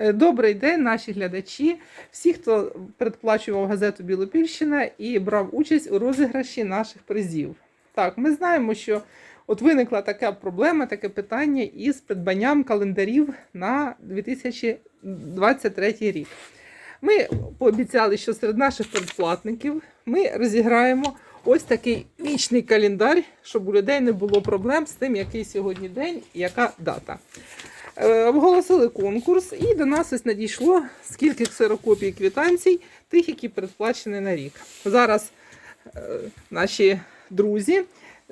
Е, Добрий день, наші глядачі, всі, хто передплачував газету Білопільщина і брав участь у розіграші наших призів. Так, ми знаємо, що от виникла така проблема, таке питання із придбанням календарів на 2023 рік. Ми пообіцяли, що серед наших передплатників ми розіграємо ось такий вічний календар, щоб у людей не було проблем з тим, який сьогодні день і яка дата. Е, Оголосили конкурс, і до нас ось надійшло скільки ксерокопій квитанцій, тих, які передплачені на рік. Зараз е, наші друзі,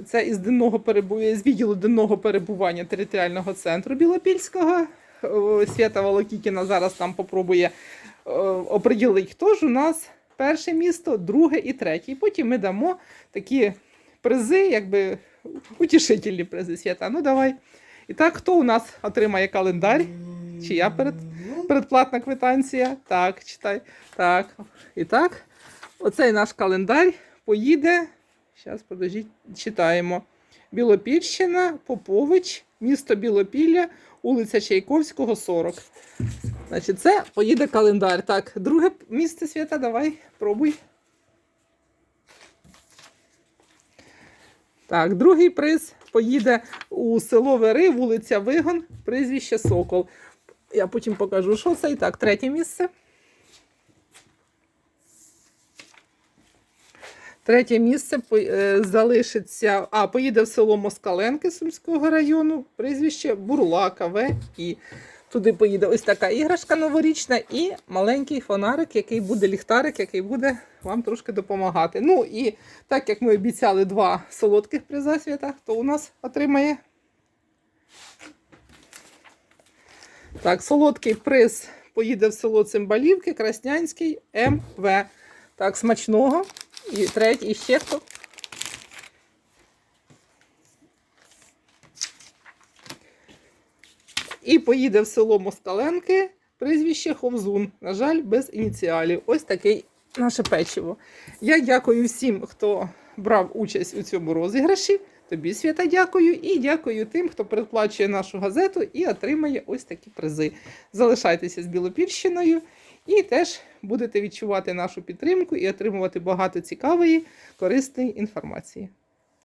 це із денного перебу... з відділу денного перебування територіального центру Білопільського. е, Свята Волокікіна зараз там попробує оприділити, хто ж у нас перше місто, друге і третє. І потім ми дамо такі призи, якби утішительні призи свята. Ну давай. І так, хто у нас отримає календар? Чия перед, передплатна квитанція? Так, читай. Так. І так, оцей наш календар поїде. Зараз, подождіть, читаємо. Білопільщина, Попович, місто Білопілля, вулиця Чайковського, 40. Значить, це поїде календар. Так, друге місце свята, давай, пробуй. Так, другий приз поїде у село Вери, вулиця Вигон, прізвище Сокол. Я потім покажу, що це. І так, третє місце. Третє місце е, залишиться, а поїде в село Москаленки Сумського району, прізвище Бурлака В. І туди поїде ось така іграшка новорічна і маленький фонарик, який буде ліхтарик, який буде вам трошки допомагати. Ну і так як ми обіцяли два солодких приза свята, хто у нас отримає? Так, солодкий приз поїде в село Цимбалівки, Краснянський МВ. Так, смачного. І третій, і ще хто? І поїде в село Москаленки, прізвище Ховзун. На жаль, без ініціалів. Ось такий наше печиво. Я дякую всім, хто брав участь у цьому розіграші. Тобі, Свята, дякую. І дякую тим, хто передплачує нашу газету і отримає ось такі призи. Залишайтеся з Білопільщиною і теж будете відчувати нашу підтримку і отримувати багато цікавої, корисної інформації.